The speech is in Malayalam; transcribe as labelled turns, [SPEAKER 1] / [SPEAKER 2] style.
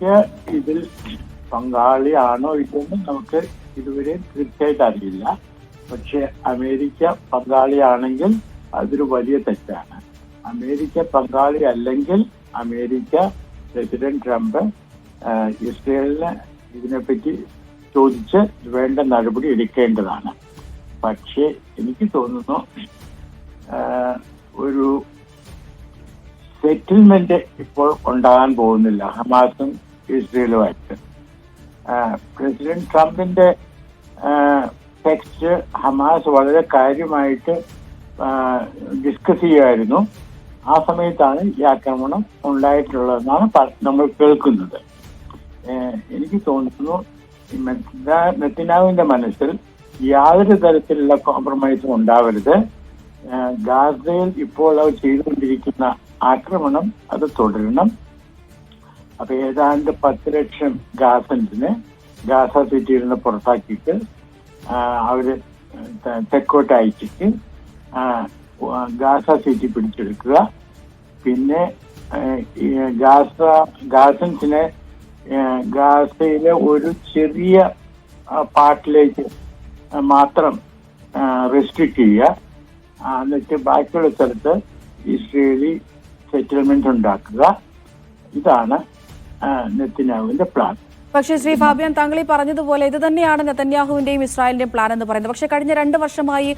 [SPEAKER 1] അമേരിക്ക ഇതിൽ പങ്കാളിയാണോ ഇല്ലെന്ന് നമുക്ക് ഇതുവരെ തീർച്ചയായിട്ട് അറിയില്ല. പക്ഷെ അമേരിക്ക പങ്കാളിയാണെങ്കിൽ അതൊരു വലിയ തെറ്റാണ്. അമേരിക്ക പങ്കാളി അല്ലെങ്കിൽ അമേരിക്ക പ്രസിഡന്റ് ട്രംപ് ഇസ്രയേലിന് ഇതിനെപ്പറ്റി ചോദിച്ച് വേണ്ട നടപടി എടുക്കേണ്ടതാണ്. പക്ഷേ എനിക്ക് തോന്നുന്നു ഒരു സെറ്റിൽമെന്റ് ഇപ്പോൾ ഉണ്ടാകാൻ പോകുന്നില്ല. ഹമാസും ഇസ്രയേലുമായിട്ട്. പ്രസിഡന്റ് ട്രംപിന്റെ ടെക്സ്റ്റ് ഹമാസ് വളരെ കാര്യമായിട്ട് ഡിസ്കസ് ചെയ്യുമായിരുന്നു ആ സമയത്താണ് ഈ ആക്രമണം ഉണ്ടായിട്ടുള്ളതെന്നാണ് നമ്മൾ കേൾക്കുന്നത്. എനിക്ക് തോന്നുന്നു നെത്തിനാവിന്റെ മനസ്സിൽ യാതൊരു തരത്തിലുള്ള കോംപ്രമൈസും ഉണ്ടാവരുത്. ഗാസയിൽ ഇപ്പോൾ അവർ ചെയ്തുകൊണ്ടിരിക്കുന്ന ആക്രമണം അത് തുടരണം. അപ്പൊ ഏതാണ്ട് പത്ത് ലക്ഷം ഗാസൻസിനെ ഗാസ സിറ്റിയിൽ നിന്ന് പുറത്താക്കിയിട്ട് അവർ തെക്കോട്ട് അയച്ചിട്ട് ഗാസ സിറ്റി പിടിച്ചെടുക്കുക. പിന്നെ ഗാസ ഗാസൻസിനെ ഗാസയിലെ ഒരു ചെറിയ പാർട്ടിലേക്ക് മാത്രം റെസ്ട്രിക്ട് ചെയ്യുക. എന്നിട്ട് ബാക്കിയുള്ള സ്ഥലത്ത് ഇസ്രേലി സെറ്റിൽമെന്റ് ഉണ്ടാക്കുക. ഇതാണ് നെത്തിനാവിന്റെ പ്ലാൻ
[SPEAKER 2] പക്ഷേ ശ്രീ ഫാബിയൻ താങ്കൾ ഈ പറഞ്ഞതുപോലെ ഇത് തന്നെയാണ് നെതന്യാഹുവിന്റെയും ഇസ്രായേലിന്റെയും പ്ലാൻ എന്ന് പറയുന്നത്. പക്ഷേ കഴിഞ്ഞ രണ്ട് വർഷമായി